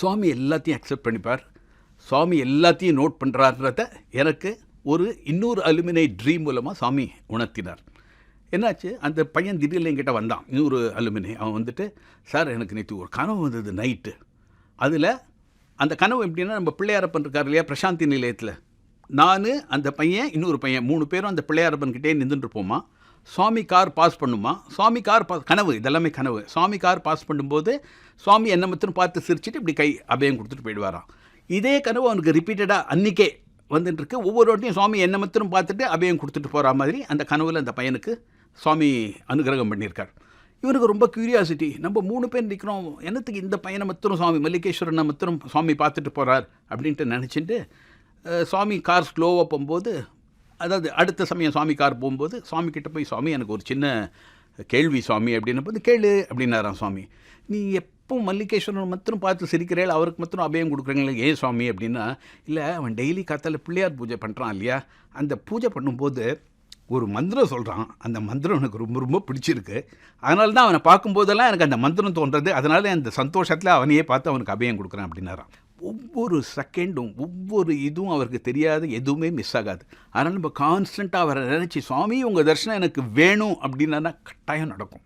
சுவாமி எல்லாத்தையும் அக்செப்ட் பண்ணிப்பார். சுவாமி எல்லாத்தையும் நோட் பண்ணுறாருன்றத எனக்கு ஒரு இன்னொரு அலுமினை ட்ரீம் மூலமாக சாமி உணர்த்தினார். என்னாச்சு? அந்த பையன் திடீர்னு என்கிட்ட வந்தான். இன்னொரு அலுமினை. அவன் வந்துட்டு சார் எனக்கு நேற்று ஒரு கனவு வந்தது நைட்டு அதில் அந்த கனவு எப்படின்னா நம்ம பிள்ளையாரப்பன் இருக்கார் இல்லையா பிரசாந்தி நிலையத்தில். நான் அந்த பையன் இன்னொரு பையன் மூணு பேரும் அந்த பிள்ளையாரப்பன் கிட்டே நின்றுட்டு சுவாமி கார் பாஸ் பண்ணுமா? சுவாமி கார் பாஸ் கனவு இதெல்லாமே கனவு. சுவாமி கார் பாஸ் பண்ணும்போது சுவாமி என்ன மட்டும் பார்த்து சிரிச்சிட்டு இப்படி கை அபயம் கொடுத்துட்டு போயிடுவாராம். இதே கனவு அவனுக்கு ரிப்பீட்டடாக அன்றைக்கே வந்துட்டுருக்கு. ஒவ்வொரு வாட்டியும் சுவாமி என்ன மட்டும் பார்த்துட்டு அபயம் கொடுத்துட்டு போகிற மாதிரி அந்த கனவில் அந்த பையனுக்கு சுவாமி அனுகிரகம் பண்ணியிருக்கார். இவனுக்கு ரொம்ப க்யூரியாசிட்டி நம்ம மூணு பேர் நிற்கிறோம் என்னத்துக்கு இந்த பையனை மத்திரம் சுவாமி மல்லிகேஸ்வரனை மத்திரம் சுவாமி பார்த்துட்டு போகிறார் அப்படின்ட்டு நினச்சிட்டு சுவாமி கார் ஸ்லோவாக போகும்போது அதாவது அடுத்த சமயம் சுவாமி கார் போகும்போது சுவாமி கிட்ட போய் சுவாமி எனக்கு ஒரு சின்ன கேள்வி சுவாமி அப்படின்ன போது கேளு அப்படின்னாராம் சுவாமி. நீ எப்போ மல்லிகேஸ்வரன் மட்டும் பார்த்து சிரிக்கிறேள் அவருக்கு மட்டும் அபயம் கொடுக்குறீங்களே ஏன் சுவாமி? அப்படின்னா இல்லை அவன் டெய்லி காத்தால பிள்ளையார் பூஜை பண்ணுறான் இல்லையா? அந்த பூஜை பண்ணும்போது ஒரு மந்திரம் சொல்கிறான் அந்த மந்திரம் எனக்கு ரொம்ப ரொம்ப பிடிச்சிருக்கு. அதனால தான் அவனை பார்க்கும்போதெல்லாம் எனக்கு அந்த மந்திரம் தோன்றது. அதனால அந்த சந்தோஷத்தில் அவனையே பார்த்து அவனுக்கு அபயம் கொடுக்குறேன் அப்படின்னாரான் ஒவ்வொரு செகண்டும் ஒவ்வொரு இதுவும் அவருக்கு தெரியாது எதுவுமே மிஸ் ஆகாது. அதனால் நம்ம கான்ஸ்டண்ட்டாக அவரை நினச்சி சுவாமி உங்கள் தர்ஷனம் எனக்கு வேணும் அப்படின்னா கட்டாயம் நடக்கும்.